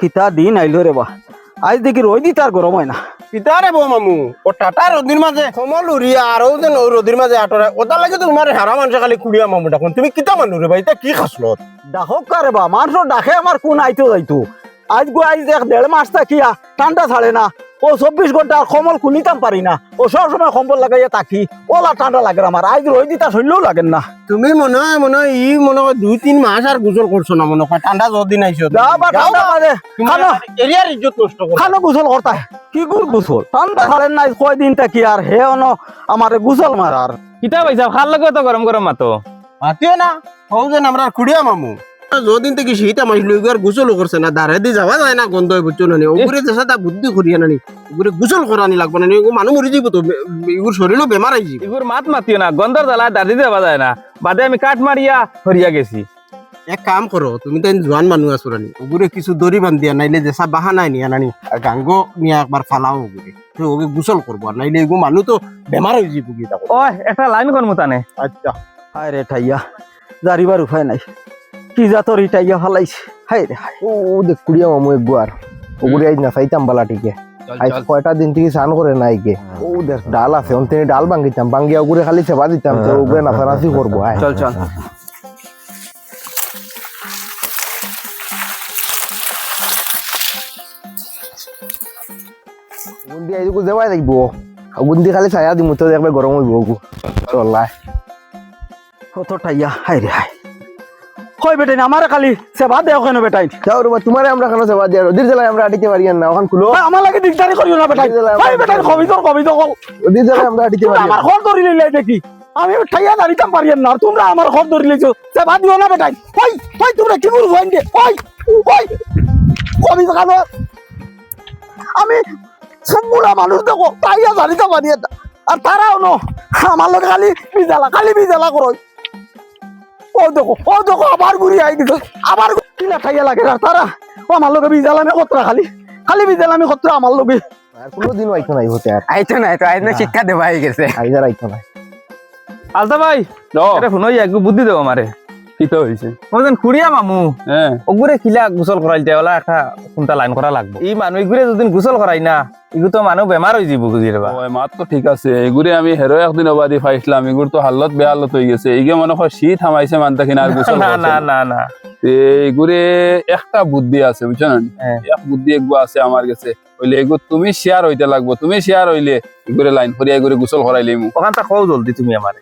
কিতা দিন আইলো রে বা আজ দেখি রই দি তার গরম হয় না। কিতারে বৌ মামু ও টাটা রোদির মাঝে। সমল উড়িয়া আর ও যেন ও রোদির মাঝে আটরে ওটা লাগে তো তোমার হারা মানুষ খালি কুড়িয়া মামু ডাকুন তুমি কিতা মানুষ রে ভাই এটা কি খাসলত ডাকক কারে বা মানুষ ডাকে আমার কোন আইতো যাইতো আজ গো আজ দেখ দেড় মাস থাকিয়া ঠান্ডা ছাড়ে না। ও চব্বিশ ঘণ্টা কমল খুলিতাম পারি না। ও সব সময় কম্বল লাগাইয়া থাকি। ওলা ঠান্ডা লাগে আমার। আজ রই দি তার শরীরেও লাগেন না। তুমি মনে হয় মনে হয় ই মনে হয় দুই তিন মাস আর গুজর করছ না মনে হয়। ঠান্ডা যদিন আইছো ঠান্ডা মাঝে খানো এরিয়ার ইজ্জত নষ্ট করো খানো গোসল করতা কি গুর গোসল? ঠান্ডা ছাড়েন নাই কয় দিন থাকি আর হে অন আমার গোসল মারার কিতা পাইছা? ভালো লাগে তো গরম গরম মাতো। মাতিও না। হও যেন আমরা কুড়িয়া মামু। যদিন থেকে শীত আমার লইগ আর গুসল করছে না দাঁড়ে দি যাওয়া যায় না গন্ধ বুঝছ না ওগুরে দেশা তা বুদ্ধি করিয়া নানি ওগুরে গুসল লাগবে না মানুষ মরি যাব তো শরীরও বেমার আই যাব। মাত মাতিও না গন্ধর জ্বালা দাদি দেওয়া যায় না। বাদে আমি কাঠ মারিয়া হরিয়া গেছি। এক কাম করো তুমি তো জোয়ান মানুষ আছো রানি ওগুরে কিছু দড়ি বান্ধিয়া নাইলে যেসা বাহানাই নিয়া নানি আর গাঙ্গ নিয়ে একবার ফালাও ওগুরে ওকে গুসল করব আর নাইলে এগু মানুষ তো বেমার হয়ে যাব তখন একটা লাইন কর মতানে আচ্ছা। হায় রে ঠাইয়া জারিবার উপায় নাই। কি জাতর ইটাইয়া ফালাইছে? হায় রে ও দেখ কুড়িয়া মামু একবার ওগুলি আজ না চাইতাম বালা টিকে আজ কয়টা দিন থেকে স্নান করে নাই কে ও দেখ ডাল আছে অন তিনি ডাল ভাঙ্গিতাম ভাঙ্গিয়া ওগুলি খালি সেবা দিতাম তো ওগুলো নাচানাচি করব আয় চল চল। গুন্দি আইজুকু দেওয়াই লাগব গুন্দি খালি ছায়া দিমু তো দেখবে গরম হইব ওগু চল আয় কত ঠাইয়া হায় রে হায় কই বেটাই আমার খালি সেবা দেও কেন বেটাই যাও রুবা তোমারে আমরা কেন সেবা দিয়া ওদির জেলায় আমরা আটিতে পারি না ওখান খুলো। আমার লাগে দিগদারি করিও না বেটাই হাই বেটাই কবি তোর কবি তো ওদির জেলায় আমরা আটিতে পারি আমার ঘর ধরি লইলে দেখি। আমি ঠাইয়া দাঁড়িতাম পারিয়াম না তোমরা আমার ঘর ধরি লইছো সেবা দিও না বেটাই ওই ওই তোমরা কি করব আইনকে ওই ওই কবি তো কানো? আমি সম্পূর্ণ মানুষ দেখো তাইয়া দাঁড়িতে পারিয়া না। আর তারাও ন আমার লোক খালি বিজালা খালি বিজালা করো। ও দেখো ও দেখো আবার ঘুরি আই দিছ। আবার কিলা খাইয়া লাগে আর তারা। ও আমার লোকে বিজালামে কতরা খালি? খালি বিজালামে কতরা আমার লোকে আর কোনো দিন আইতো নাই হতে আর। আইতো নাই তো আইতো শিক্ষা দেবা হয়ে গেছে। আইজার আইতো নাই। আলতা ভাই এটা শুনো একটু বুদ্ধি দেবো আমারে। কিতা হইছে। ও যেন খুড়িয়া মামু। হ্যাঁ ওগুরে কিলা গোসল করাইতে ওলা একটা কোনটা লাইন করা লাগবে? এই মানুষ এগুরে যদি গোসল করাই না এগুলো তো মানুষ বেমার হয়ে যাব বুঝিয়ে বা। মাত তো ঠিক আছে। এগুলি আমি হেরো একদিন অবাদি পাইছিলাম এগুর তো হালত বেয়া হালত হয়ে গেছে। এইগে মনে হয় শীত হামাইছে মানতা কিনা আর গোসল না না না। না এইগুরে একটা বুদ্ধি আছে বুঝছ না। এক বুদ্ধি এগু আছে আমার কাছে। হইলে এগু তুমি শেয়ার হইতে লাগবো তুমি শেয়ার হইলে এগুরে লাইন করিয়া এগুরে গোসল করাইলে মু ওখানটা কও জলদি তুমি আমারে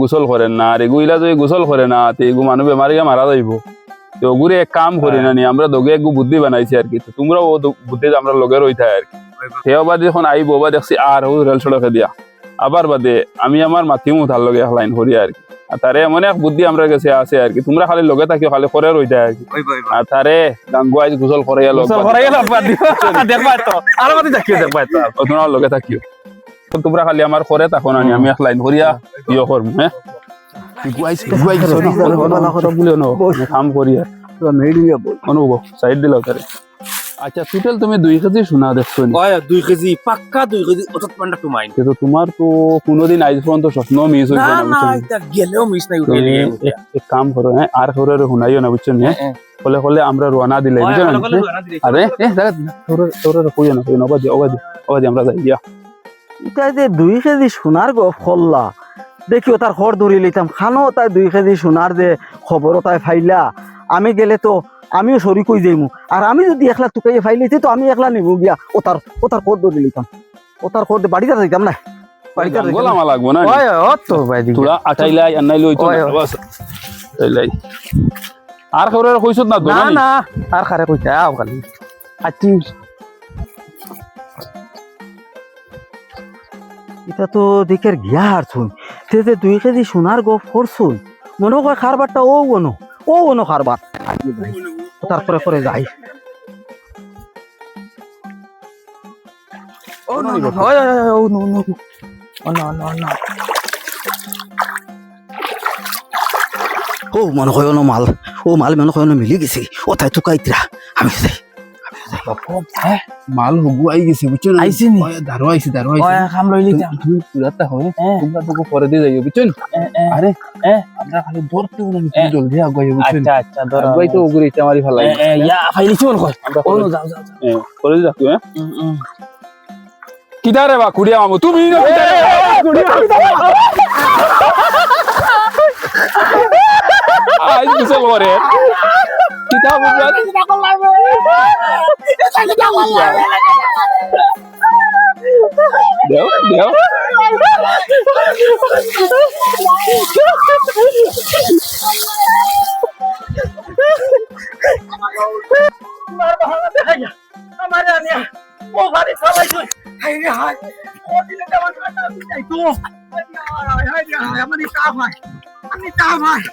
গোসল করে না? এগু ইলা যদি গোসল করে না তো এগু মানুষ বেমারে মারা যাইব তো ওগুরে এক কাম করি না নি আমরা দগে একগু বুদ্ধি বানাইছি আর কি। তো তোমরা ও বুদ্ধি আমরা লগে রইতা আর কি। সেও বাদে যখন আইব বা দেখছি আর ও রেল সড়কে দিয়া। আবার বাদে আমি আমার মাতিমু তার লগে লাইন করি আর কি। আর তারে এমন এক বুদ্ধি আমরা কাছে আছে আর কি তোমরা খালি লগে থাকিও খালি করে রইতা আর কি আর তারে গাঙ্গু আইজ গোসল করে লগ দেখবা তো আর দেখবা তো তোমরা লগে থাকিও তো তোমরা খালি আমার করে তখন আনি আমি এক লাইন করিয়া ইয়ে করব হ্যাঁ গুয়াইছে গুয়াইছে বলে ন কাম করিয়া মেডিয়া বল অনুভব সাইড দিল তারে আচ্ছা টোটাল তুমি দুই কেজি শোনা দেখছ দুই কেজি পাক্কা দুই কেজি অতত পান্ডা কিন্তু তোমার তো কোনোদিন আজ পর্যন্ত স্বপ্ন মিস হয়েছে না? এটা গেলেও মিস নাই উঠে এক- কাম করো হ্যাঁ আর করে শুনাইও না বুঝছ নি? হ্যাঁ হলে হলে আমরা রোয়ানা দিলে বুঝছ না? হ্যাঁ? আরে এ তোর তোর কইও না কইও না অবাদি অবাদি অবাদি আমরা যাই ইয়া এটা যে দুই কেজি সোনার গো ফল্লা। দেখিও তার খড় ধরি লইতাম খানো তাই দুই কেজি সোনার যে খবর তাই ফাইলা। আমি গেলে তো আমিও সরি কই যাইমু। আর আমি যদি একলা টুকাইয়ে ফাইলিতে তো আমি একলা নিবো গিয়া। ও তার ও তার খড় ধরি লইতাম ও তার দিয়ে বাড়িতে যাইতাম না। বাড়িতে যাইতাম জঙ্গল না। আমার লাগবো না ওই তো ভাই তোরা আটাইলাই আনাইলে হইতো ওই, না ওই। বাস। আটাইলাই আর খবর কইছত না না না আর খারে কইতে আও খালি। আচ্ছা এটা তো দিকের গিয়া আর শুন সে যে দুই কেজি সোনার গো ফরছুন মনে হয় খারবারটা ও ওনো ও ওনো খারবার। তারপরে পরে যাই। ও no no oh no. No oh no no no. ও মনে হয় মাল। ও মাল মনে হয় মিলি গেছে। ও তাই টুকাইতরা আমি যাই। মাল হগু আই গেছে বুঝছ না আইছে নি? দারো আইছে দারো আইছে খাম লই লিতাম তুমি পুরাটা হয় হ্যাঁ। তোমরা তোকে পরে দিয়ে যাইও বুঝছ আরে এ। আমরা খালি ধরতে বলে এ। জলদি আগাই বুঝছ আচ্ছা আচ্ছা ধর আগাই তো মারি ফেলাই এ, এ, ইয়া মন কয়। আমরা ও যাও যাও যাও। এ, পরে দিয়ে যাকো হ্যাঁ। কিদারে বা কুড়িয়া মামু তুমি না কিদারে? আজ গোসল করে কিতা বুঝলা দেও দেও আমার আনিয়া ও বাড়ি খাওয়াইছো হাই রে হাই ও দিলে আমার কাটা যাই তো হাই রে হাই আমার কাম হয় আমি কাম হয়